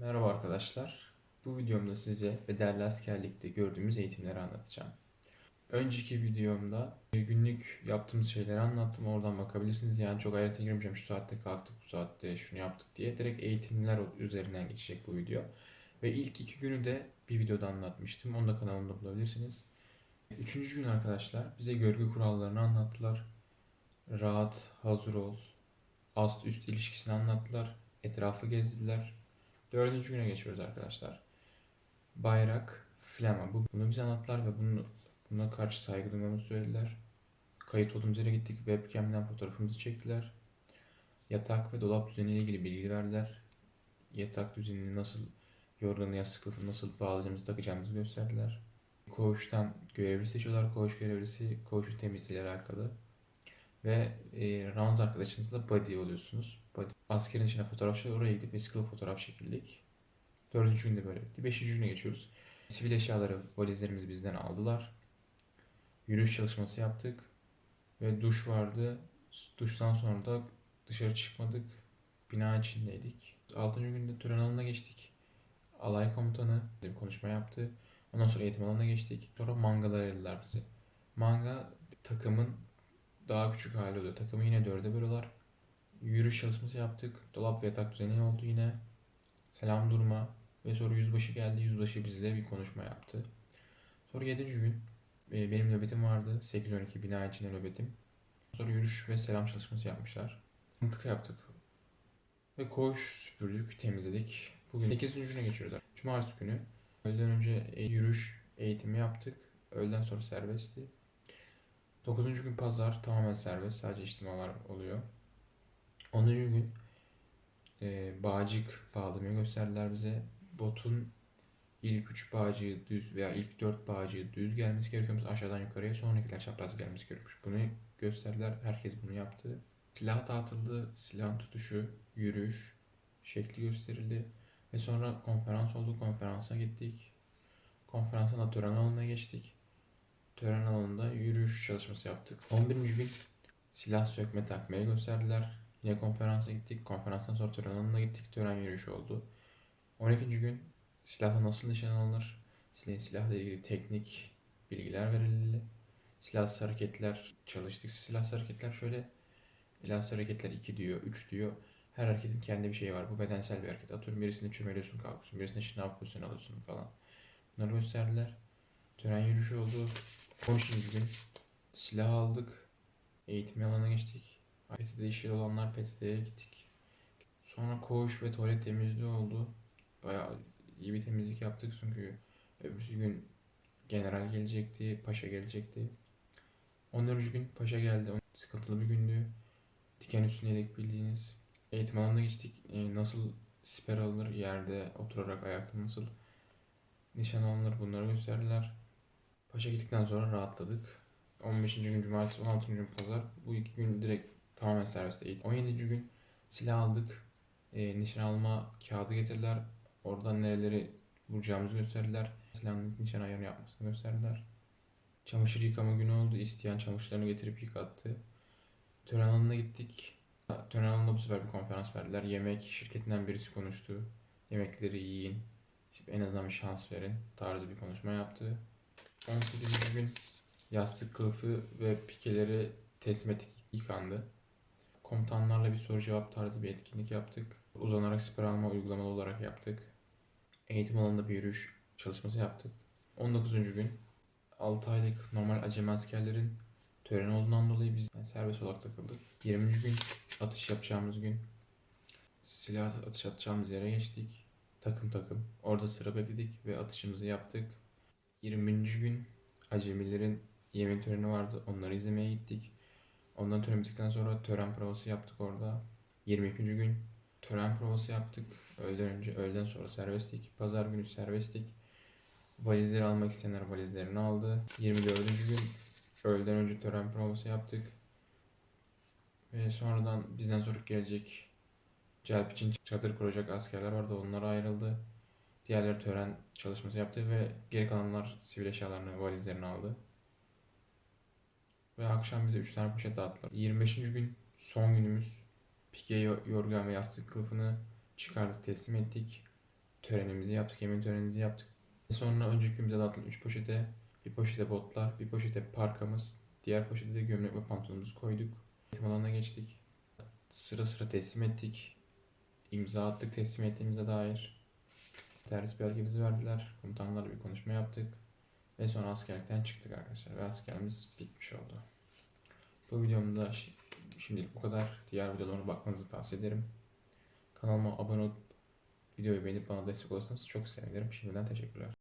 Merhaba arkadaşlar. Bu videomda size bedelli askerlikte gördüğümüz eğitimleri anlatacağım. Önceki videomda günlük yaptığımız şeyleri anlattım. Oradan bakabilirsiniz. Yani çok ayrıntıya girmeyeceğim. Şu saatte kalktık, bu saatte şunu yaptık diye. Direkt eğitimler üzerinden geçecek bu video. Ve ilk iki günü de bir videoda anlatmıştım. Onu da kanalımda bulabilirsiniz. Üçüncü gün arkadaşlar bize görgü kurallarını anlattılar. Rahat, hazır ol, ast üst ilişkisini anlattılar. Etrafı gezdiler. Dördüncü güne geçiyoruz arkadaşlar. Bayrak, flama. Bu, bunu bize anlattılar ve bunu, buna karşı saygı duymamızı söylediler. Kayıt olduğumuz yere gittik. Webcam'den fotoğrafımızı çektiler. Yatak ve dolap düzeniyle ilgili bilgi verdiler. Yatak düzenini nasıl, yorganı yastık kılıfını nasıl bağlayacağımızı takacağımızı gösterdiler. Koğuştan görevli seçiyorlar. Koğuş görevlisi koğuşun temizliğiyle alakalı. Ve e, Ranz arkadaşınızla buddy oluyorsunuz. Buddy. Askerin içine fotoğrafçı oraya gidip vesikalı fotoğraf çekildik. Dördüncü günde böyle bitti. Beşinci güne geçiyoruz. Sivil eşyaları valizlerimizi bizden aldılar. Yürüyüş çalışması yaptık. Ve duş vardı. Duştan sonra da dışarı çıkmadık. Bina içindeydik. Altıncı günde tören alanına geçtik. Alay komutanı bir konuşma yaptı. Ondan sonra eğitim alanına geçtik. Sonra mangalar ayırdılar bizi. Manga takımın daha küçük hali oluyor. Takımı yine dörde bölüyorlar. Yürüyüş çalışması yaptık. Dolap ve yatak düzeni oldu yine. Selam durma. Ve sonra yüzbaşı geldi. Yüzbaşı bizle bir konuşma yaptı. Sonra yedinci gün e, benim nöbetim vardı. 8-12 bina içinde nöbetim. Sonra yürüyüş ve selam çalışması yapmışlar. Mıntıka yaptık. Ve koğuş süpürdük, temizledik. Bugün 8. güne geçiyoruz. Cumartesi günü öğleden önce e, yürüyüş eğitimi yaptık. Öğleden sonra serbestti. 9. gün pazar tamamen serbest. Sadece içtimalar oluyor. 10. gün e, bağcık bağlamayı gösterdiler bize. Botun ilk 3 bağcığı düz veya ilk 4 bağcığı düz gelmesi gerekiyormuş aşağıdan yukarıya sonrakiler çapraz gelmesi gerekiyormuş. Bunu gösterdiler. Herkes bunu yaptı. Silah dağıtıldı. Silahın tutuşu, yürüyüş şekli gösterildi. Ve sonra konferans oldu. Konferansa gittik. Konferansın da tören alanına geçtik. Tören alanında yürüyüş çalışması yaptık. 11. gün silah sökme takmayı gösterdiler. Yine konferansa gittik. Konferanstan sonra tören alanına gittik. Tören yürüyüşü oldu. 12. gün silahla nasıl nişan alınır? Silah, silahla ilgili teknik bilgiler verildi. Silahsız hareketler çalıştık. Silahsız hareketler şöyle. Silahsız hareketler 2 diyor, 3 diyor. Her hareketin kendi bir şeyi var. Bu bedensel bir hareket. Atıyorum birisini çömeliyorsun kalkıyorsun. Birisini şınav pozisyonu alıyorsun falan. Bunları gösterdiler. Tören yürüyüşü oldu. 13. gün silah aldık. Eğitim alanına geçtik. PTT'de işleri olanlar PTT'ye gittik. Sonra koğuş ve tuvalet temizliği oldu. Bayağı iyi bir temizlik yaptık çünkü öbürsü gün general gelecekti, paşa gelecekti. 14. gün paşa geldi. Sıkıntılı bir gündü. Diken üstüne yedek bildiğiniz. Eğitim alanına geçtik. Ee, nasıl siper alınır, yerde oturarak ayakta nasıl nişan alınır bunları gösterdiler. Paşa gittikten sonra rahatladık. 15. gün cumartesi, 16. gün pazar. Bu iki gün direkt tamamen serbest eğitim. 17. gün silah aldık. E, nişan alma kağıdı getirdiler. Oradan nereleri vuracağımızı gösterdiler. Silahın nişan ayarını yapmasını gösterdiler. Çamaşır yıkama günü oldu. İsteyen çamaşırlarını getirip yıkattı. Tören alanına gittik. Tören alanında bu sefer bir konferans verdiler. Yemek şirketinden birisi konuştu. Yemekleri yiyin. En azından bir şans verin tarzı bir konuşma yaptı. 18. gün yastık kılıfı ve pikeleri teslim ettik yıkandı. Komutanlarla bir soru cevap tarzı bir etkinlik yaptık. Uzanarak siper alma uygulamalı olarak yaptık. Eğitim alanında bir yürüyüş çalışması yaptık. 19. gün 6 aylık normal acemi askerlerin töreni olduğundan dolayı biz serbest olarak takıldık. 20. gün atış yapacağımız gün silah atış atacağımız yere geçtik. Takım takım. Orada sıra bekledik ve atışımızı yaptık. 20. gün acemilerin yemek töreni vardı. Onları izlemeye gittik. Ondan tören bittikten sonra tören provası yaptık orada. 22. gün tören provası yaptık. Öğleden önce, öğleden sonra serbestlik. Pazar günü serbestlik. Valizleri almak isteyenler valizlerini aldı. 24. gün öğleden önce tören provası yaptık. Ve sonradan bizden sonra gelecek celp için çadır kuracak askerler vardı. Onlar ayrıldı. Diğerleri tören çalışması yaptı ve geri kalanlar sivil eşyalarını, valizlerini aldı. Ve akşam bize 3 tane poşet dağıttılar. 25. gün son günümüz. Pike yorgan ve yastık kılıfını çıkardık, teslim ettik. törenimizi yaptık, yemin törenimizi yaptık. Sonra önceki günümüzde dağıtılan 3 poşete, bir poşete botlar, bir poşete parkamız, diğer poşete de gömlek ve pantolonumuzu koyduk. Eğitim alanına geçtik. Sıra sıra teslim ettik. İmza attık teslim ettiğimize dair. Servis belgemizi verdiler. Komutanlarla bir konuşma yaptık. Ve sonra askerlikten çıktık arkadaşlar. Ve askerimiz bitmiş oldu. Bu videomda şi- şimdilik bu kadar. Diğer videolarına bakmanızı tavsiye ederim. Kanalıma abone olup videoyu beğenip bana destek olursanız çok sevinirim. Şimdiden teşekkürler.